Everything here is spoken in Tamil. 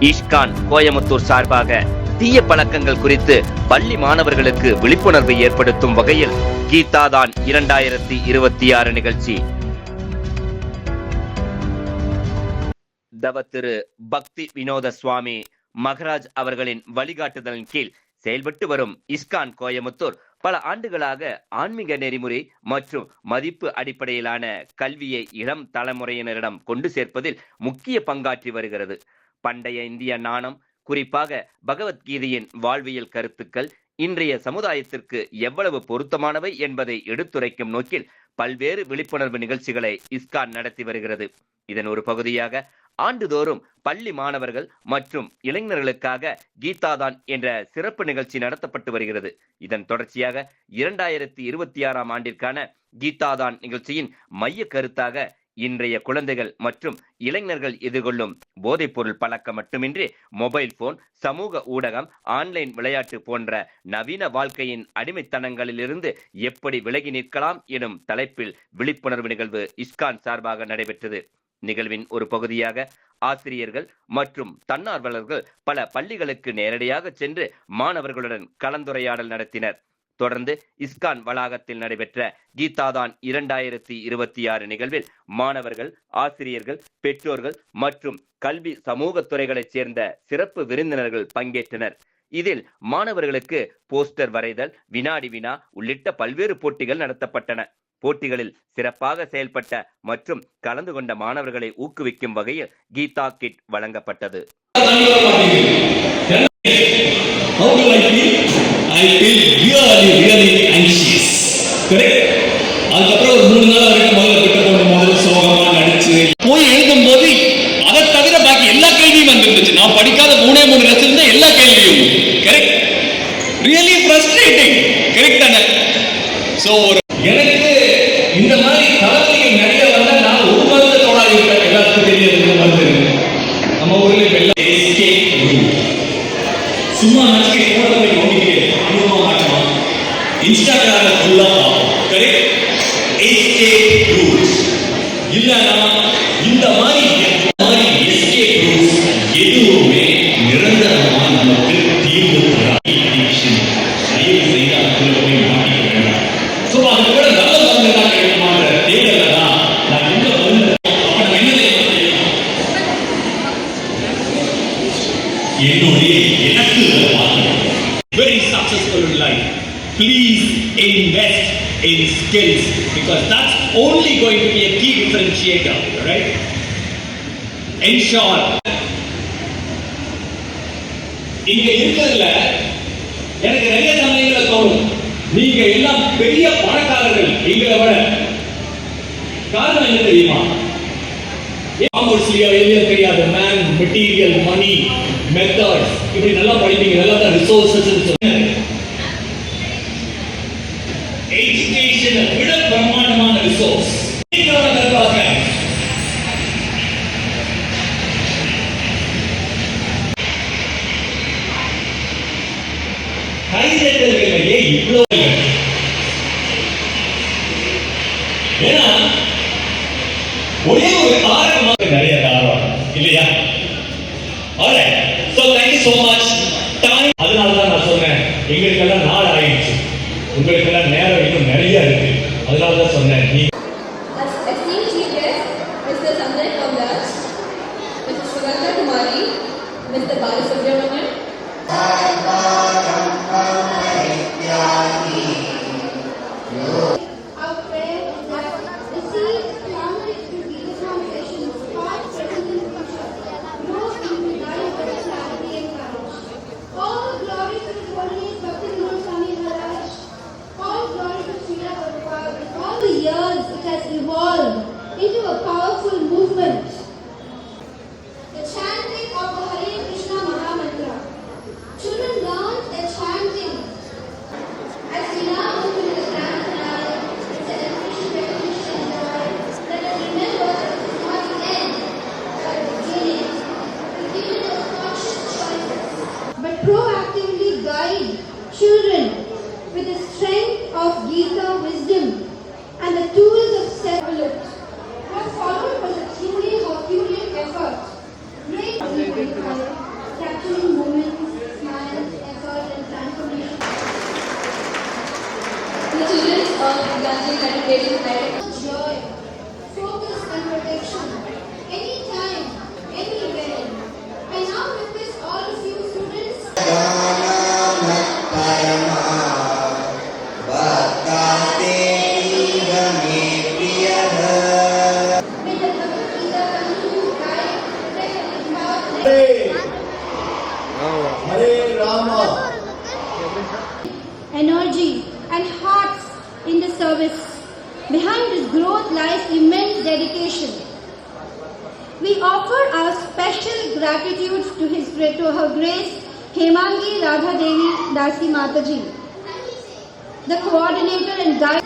இஷ்கான் கோயமுத்தூர் சார்பாக தீய பழக்கங்கள் குறித்து பள்ளி மாணவர்களுக்கு விழிப்புணர்வை ஏற்படுத்தும் வகையில் கீதாதான் இரண்டாயிரத்தி இருபத்தி ஆறு நிகழ்ச்சி. தவ திரு பக்தி வினோத சுவாமி மகராஜ் அவர்களின் வழிகாட்டுதலின் கீழ் செயல்பட்டு வரும் இஸ்கான் கோயமுத்தூர் பல ஆண்டுகளாக ஆன்மீக நெறிமுறை மற்றும் மதிப்பு அடிப்படையிலான கல்வியை இளம் தலைமுறையினரிடம் கொண்டு சேர்ப்பதில் முக்கிய பங்காற்றி வருகிறது. பண்டைய இந்திய நாணம் குறிப்பாக பகவத்கீதையின் வாழ்வியல் கருத்துக்கள் இன்றைய சமுதாயத்திற்கு எவ்வளவு பொருத்தமானவை என்பதை எடுத்துரைக்கும் நோக்கில் பல்வேறு விழிப்புணர்வு நிகழ்ச்சிகளை இஸ்கான் நடத்தி வருகிறது. இதன் ஒரு பகுதியாக ஆண்டுதோறும் பள்ளி மாணவர்கள் மற்றும் இளைஞர்களுக்காக கீதாதான் என்ற சிறப்பு நிகழ்ச்சி நடத்தப்பட்டு வருகிறது. இதன் தொடர்ச்சியாக இரண்டாயிரத்தி இருபத்தி ஆறாம் ஆண்டிற்கான கீதாதான் நிகழ்ச்சியின் மைய கருத்தாக இன்றைய குழந்தைகள் மற்றும் இளைஞர்கள் எதிர்கொள்ளும் போதைப்பொருள் பழக்கம் மட்டுமின்றி மொபைல் போன் சமூக ஊடகம் ஆன்லைன் விளையாட்டு போன்ற நவீன வாழ்க்கையின் அடிமைத்தனங்களிலிருந்து எப்படி விலகி நிற்கலாம் எனும் தலைப்பில் விழிப்புணர்வு நிகழ்வு இஸ்கான் சார்பாக நடைபெற்றது. நிகழ்வின் ஒரு பகுதியாக ஆசிரியர்கள் மற்றும் தன்னார்வலர்கள் பல பள்ளிகளுக்கு நேரடியாக சென்று மாணவர்களுடன் கலந்துரையாடல் நடத்தினர். தொடர்ந்து இஸ்கான் வளாகத்தில் நடைபெற்ற கீதாதான் இரண்டாயிரத்தி இருபத்தி ஆறு நிகழ்வில் மாணவர்கள் ஆசிரியர்கள் பெற்றோர்கள் மற்றும் கல்வி சமூக துறைகளைச் சேர்ந்த சிறப்பு விருந்தினர்கள் பங்கேற்றனர் இதில் மாணவர்களுக்கு போஸ்டர் வரைதல் வினாடி வினா உள்ளிட்ட பல்வேறு போட்டிகள் நடத்தப்பட்டன போட்டிகளில் சிறப்பாக செயல்பட்ட மற்றும் கலந்து கொண்ட மாணவர்களை ஊக்குவிக்கும் வகையில் கீதா கிட் வழங்கப்பட்டது எஸ்கேப் ரூல்ஸ் இல்லனா இந்த மாதிரி please invest in skills because that's only going to be a key differentiator right? Ensure. இங்க இருக்கிறதுல எனக்கு நிறைய சமயங்கள தோணும். நீங்க எல்லாம் பெரிய பணக்காரர்கள் எங்களை விட காரணம் என்ன தெரியுமா? காமர்ஸ்லயோ எதுலயோ தெரியாது மேன் மெட்டீரியல் மணி மெத்தட்ஸ் இப்படி நல்லா படிப்பீங்க நல்லா தான் ரிசோர்சஸ் ஏன்னா ஒரே ஒரு காரணமாக நிறைய காரணம் இல்லையா Alright. So thank you so much. Time அதனால தான் நான் சொன்னேன் எங்களுக்கெல்லாம் நாள் ஆயிடுச்சு உங்களுக்கு years, it has evolved into a powerful movement. The chanting of the Hare Krishna Maha Mantra. Children learn the chanting as we now move into the grand finale, it's. Let us remember that this is not the end, but the beginning. Give it a conscious choices, but proactively guide children with the strength of Gita wisdom and the tools of self-reliance. What followed was a truly Herculean effort, great required, capturing moments, smiles, effort, and transformation. The children of Gandhi Meditation Direct service. Behind this growth lies immense dedication. We offer our special gratitude to his to her grace Hemangi Radha Devi Dasi Mataji, the coordinator and guide.